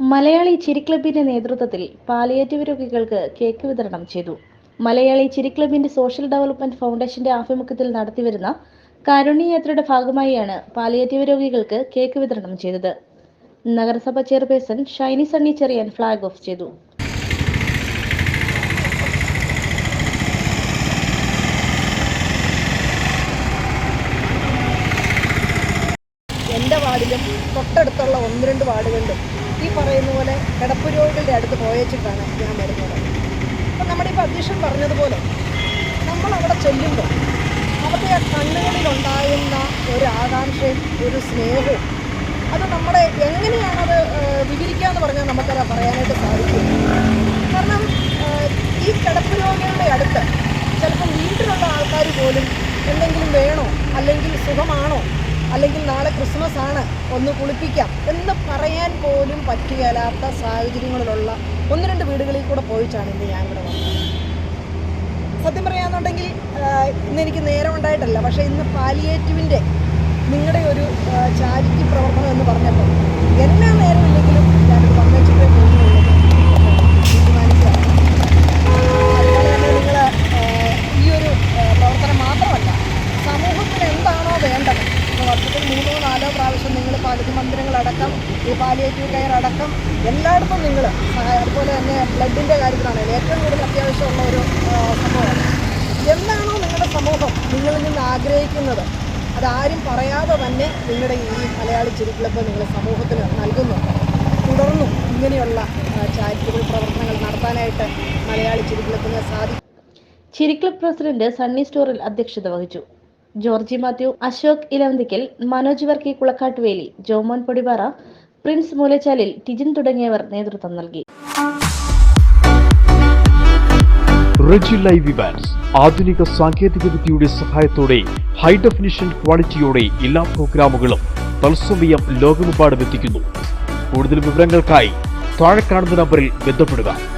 മലയാളി ചിരി ക്ലബിന്റെ നേതൃത്വത്തിൽ പാലിയേറ്റീവ് രോഗികൾക്ക് കേക്ക് വിതരണം ചെയ്തു. മലയാളി ചിരി ക്ലബിന്റെ സോഷ്യൽ ഡെവലപ്മെന്റ് ഫൗണ്ടേഷന്റെ ആഭിമുഖ്യത്തിൽ നടത്തിവരുന്ന കാരുണ്യയാത്രയുടെ ഭാഗമായാണ് പാലിയേറ്റീവ് രോഗികൾക്ക് കേക്ക് വിതരണം ചെയ്തത്. നഗരസഭ chairperson Shiny Sunny Cherian flag off ചെയ്തു. എന്റെ വാർഡിലും തൊട്ടടുത്തുള്ള ഒന്ന് രണ്ട് വാർഡുകളിലും ഈ പറയുന്ന പോലെ കിടപ്പ് രോഗികളുടെ അടുത്ത് പോയേച്ചിട്ടാണ് ഞാൻ വരുന്നത്. അപ്പം നമ്മുടെ ഇപ്പോൾ അധ്യക്ഷൻ പറഞ്ഞതുപോലെ നമ്മൾ അവിടെ ചെല്ലുമ്പോൾ അവരുടെ ആ കണ്ണുകളിലുണ്ടാകുന്ന ഒരു ആകാംക്ഷയും ഒരു സ്നേഹവും അത് നമ്മളെ എങ്ങനെയാണത് വിവരിക്കുക എന്ന് പറഞ്ഞാൽ നമുക്കത് പറയാനായിട്ട് സാധിക്കും. കാരണം ഈ കിടപ്പ് രോഗികളുടെ അടുത്ത് ചിലപ്പം വീട്ടിലുള്ള ആൾക്കാർ പോലും എന്തെങ്കിലും വേണോ അല്ലെങ്കിൽ സുഖമാണോ അല്ലെങ്കിൽ നാളെ ക്രിസ്മസ് ആണ് ഒന്ന് കുളിപ്പിക്കാം എന്ന് പറയാൻ പോലും പറ്റുകയില്ലാത്ത സാഹചര്യങ്ങളിലുള്ള ഒന്ന് രണ്ട് വീടുകളിൽ കൂടെ പോയിട്ടാണ് ഇന്ന് ഞാൻ ഇവിടെ വന്നത്. സത്യം പറയാന്നുണ്ടെങ്കിൽ ഇന്ന് എനിക്ക് നേരം ഉണ്ടായിട്ടല്ല. പക്ഷേ ഇന്ന് പാലിയേറ്റീവിന്റെ നിങ്ങളുടെ ഒരു ചാരിറ്റി പ്രവർത്തനം എന്ന് പറഞ്ഞപ്പോൾ എന്നാ നേരം ഇല്ലെങ്കിലും ഞാനത് വന്നേച്ചിട്ടേ പോകുന്നുള്ളൂ തീരുമാനിക്കുകയാണ് അതുപോലെ തന്നെ നിങ്ങൾ ഈ ഒരു ആഹ്, പ്രവർത്തനം മാത്രമല്ല സമൂഹത്തിന് എന്താണോ വേണ്ടത് ഇപ്പോൾ വർഷത്തിൽ മൂന്നോ നാലോ അടക്കം മന്ദിരങ്ങളടക്കം ഈ പാലിയേറ്റീവ് കെയർ അടക്കം എല്ലായിടത്തും നിങ്ങൾ സഹായം അതുപോലെ തന്നെ ബ്ലഡിന്റെ കാര്യത്തിലാണെങ്കിൽ ഏറ്റവും കൂടുതൽ അത്യാവശ്യമുള്ള ഒരു സംഭവമാണ്. എന്താണോ നിങ്ങളുടെ സമൂഹം നിങ്ങളിൽ നിന്ന് ആഗ്രഹിക്കുന്നത് അതാരും പറയാതെ തന്നെ നിങ്ങളുടെ ഈ മലയാളി ചിരി ക്ലബ്ബ് നിങ്ങൾ സമൂഹത്തിന് നൽകുന്നു. തുടർന്നും ഇങ്ങനെയുള്ള ചാരിറ്റബിൾ പ്രവർത്തനങ്ങൾ നടത്താനായിട്ട് മലയാളി ചിരി ക്ലബ്ബിന് സാധിക്കും ചിരിക്ലബ് പ്രസിഡന്റ് സണ്ണി സ്റ്റോറിൽ അധ്യക്ഷത വഹിച്ചു. ജോർജി മാത്യു അശോക് ഇലവന്തിക്കൽ മനോജ് വർക്കി കുളക്കാട്ടുവേലി ജോമോൻ പൊടിപാറ പ്രിൻസ് മൂലച്ചാലിൽ ടിജിൻ തുടങ്ങിയവർ നേതൃത്വം നൽകി. റിജി ലൈവ് ഇവാൻസ് ആധുനിക സാങ്കേതിക വിദ്യയുടെ സഹായത്തോടെ ഹൈ ഡെഫിനിഷൻ ക്വാളിറ്റിയോടെ എല്ലാ പ്രോഗ്രാമുകളും തത്സമയം ലോകമെമ്പാടും എത്തിക്കുന്നു. കൂടുതൽ വിവരങ്ങൾക്കായി താഴെ കാണുന്ന നമ്പറിൽ ബന്ധപ്പെടുക.